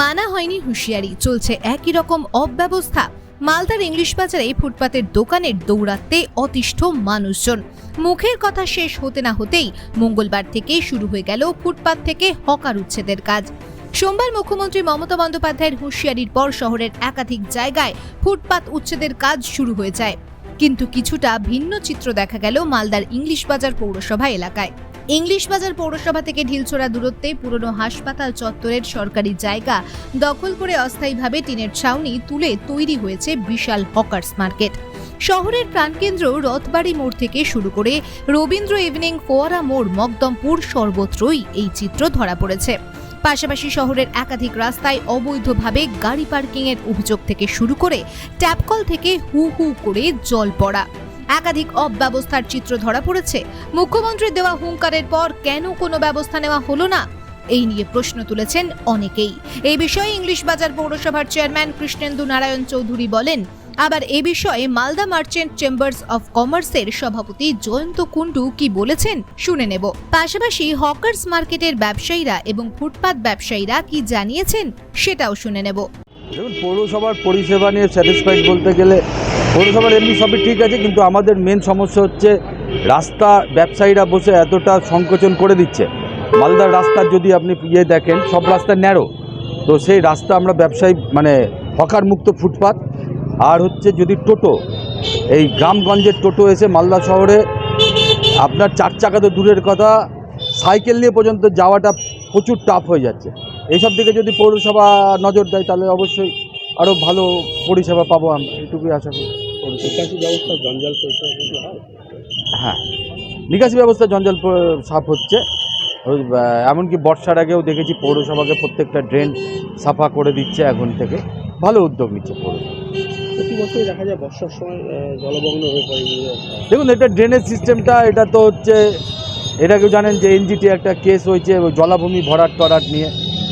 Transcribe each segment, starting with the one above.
মানা হয়নি হুঁশিয়ারি। চলছে একই রকম অব্যবস্থা। মালদার ইংলিশ বাজারে ফুটপাতের দোকানের দৌড়াতে অতিষ্ঠ মানুষজন। মুখের কথা শেষ হতে না হতেই মঙ্গলবার থেকেই শুরু হয়ে গেল ফুটপাত থেকে হকার উচ্ছেদের কাজ। সোমবার মুখ্যমন্ত্রী মমতা বন্দ্যোপাধ্যায়ের হুঁশিয়ারির পর শহরের একাধিক জায়গায় ফুটপাত উচ্ছেদের কাজ শুরু হয়ে যায়। কিন্তু কিছুটা ভিন্ন চিত্র দেখা গেল মালদার ইংলিশ বাজার পৌরসভা এলাকায়। ইংলিশ বাজার পৌরসভা থেকে ঢিলছোড়া দূরত্বে পুরনো হাসপাতাল চত্বরের সরকারি জায়গা দখল করে অস্থায়ীভাবে টিনের ছাউনি তুলে তৈরি হয়েছে বিশাল হকার্স মার্কেট। শহরের প্রাণকেন্দ্র রথবাড়ি মোড় থেকে শুরু করে রবীন্দ্র ইভিনিং ফোয়ারা মোড় মকদমপুর সর্বত্রই এই চিত্র ধরা পড়েছে। পাশাপাশি শহরের একাধিক রাস্তায় অবৈধভাবে গাড়ি পার্কিংয়ের অভিযোগ থেকে শুরু করে ট্যাপকল থেকে হু হু করে জল পড়া। একাধিক অব্যবস্থার চিত্র ধরা পড়েছে। মুখ্যমন্ত্রীর দেওয়া হুঙ্কারের পর কেন কোনো ব্যবস্থা নেওয়া হলো না? এই নিয়ে প্রশ্ন তুলেছেন অনেকেই। এই বিষয়ে ইংলিশ বাজার পৌরসভার চেয়ারম্যান কৃষ্ণেন্দু নারায়ণ চৌধুরী বলেন, আবার এ বিষয়ে মালদা মার্চেন্ট চেম্বার্স অফ কমার্সের সভাপতি জয়ন্ত কুন্ডু কি বলেছেন শুনে নেব। পাশাপাশি হকার্স মার্কেটের ব্যবসায়ীরা এবং ফুটপাত ব্যবসায়ীরা কি জানিয়েছেন সেটাও শুনে নেব। দেখুন, পৌরসভার পরিষেবা নিয়ে স্যাটিসফাইড বলতে গেলে পৌরসভার এমনি সবই ঠিক আছে, কিন্তু আমাদের মেন সমস্যা হচ্ছে রাস্তা ব্যবসায়ীরা বসে এতটা সংকোচন করে দিচ্ছে। মালদার রাস্তার যদি আপনি ইয়ে দেখেন, সব রাস্তা ন্যারো তো সেই রাস্তা আমরা ব্যবসায়ী মানে হকার মুক্ত ফুটপাত। আর হচ্ছে যদি টোটো, এই গ্রামগঞ্জের টোটো এসে মালদা শহরে আপনার চার চাকা তো দূরের কথা, সাইকেল নিয়ে পর্যন্ত যাওয়াটা প্রচুর টাফ হয়ে যাচ্ছে। এইসব দিকে যদি পৌরসভা নজর দেয় তাহলে অবশ্যই আরও ভালো পরিষেবা পাবো আমরা। এটুকুই আশা করি। নিকাশি ব্যবস্থা জঞ্জাল হয়? নিকাশি ব্যবস্থা জঞ্জাল সাফ হচ্ছে। এমনকি বর্ষার আগেও দেখেছি পৌরসভাকে প্রত্যেকটা ড্রেন সাফা করে দিচ্ছে এখন থেকে। ভালো উদ্যোগ নিচ্ছে পৌরসভা। প্রতি বছরই দেখা যায় বর্ষার সময় জলমগ্ন হয়ে পড়ে দেখুন এটা ড্রেনেজ সিস্টেমটা এটা তো হচ্ছে এটাকেও জানেন যে এনজিটি একটা কেস হয়েছে জলাভূমি ভরাট টরাট নিয়ে।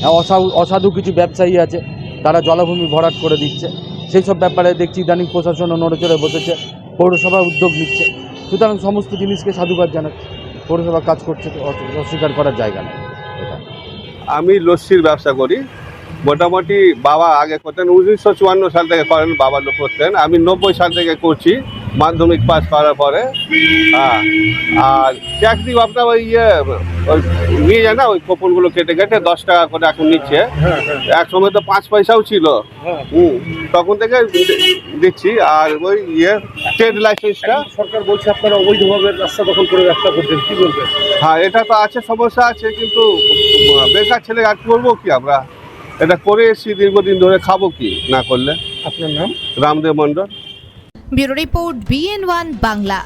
অসাধু অসাধু কিছু ব্যবসায়ী আছে, তারা জলাভূমি ভরাট করে দিচ্ছে। সেই সব ব্যাপারে দেখছি ইদানিং প্রশাসনও নড়েচড়ে বসেছে, পৌরসভা উদ্যোগ নিচ্ছে। সুতরাং সমস্ত জিনিসকে সাধুবাদ জানাচ্ছে পৌরসভা কাজ করছে অস্বীকার করার জায়গা নেই। এটা। আমি লস্যির ব্যবসা করি। মোটামুটি বাবা আগে করতেন, উনিশশো চুয়ান্ন সাল থেকে করেন, বাবা লোক করতেন। আমি নব্বই সাল থেকে করছি। মাধ্যমিক পাস করার পরে হ্যাঁ আর ট্যাক্স দিব আপনার ওই ইয়ে ওই নিয়ে যায় না ওই কোপনগুলো কেটে কেটে দশ টাকা করে এখন নিচ্ছে। এক সময় তো পাঁচ পয়সাও ছিল। হুম তখন থেকে দিচ্ছি আর ওই ইয়ে ট্রেড লাইসেন্সটা সরকার বলছে আপনারা অবৈধভাবে রাস্তা দখল করে ব্যবসা করছেন কি বলবেন? হ্যাঁ এটা তো আছে সমস্যা আছে কিন্তু বেকার ছেলে আর করব কি আমরা? এটা করে এসেছি দীর্ঘদিন ধরে খাব কি না করলে? আপনার নাম? Ramdev Mondal bureau report BN one Bangla.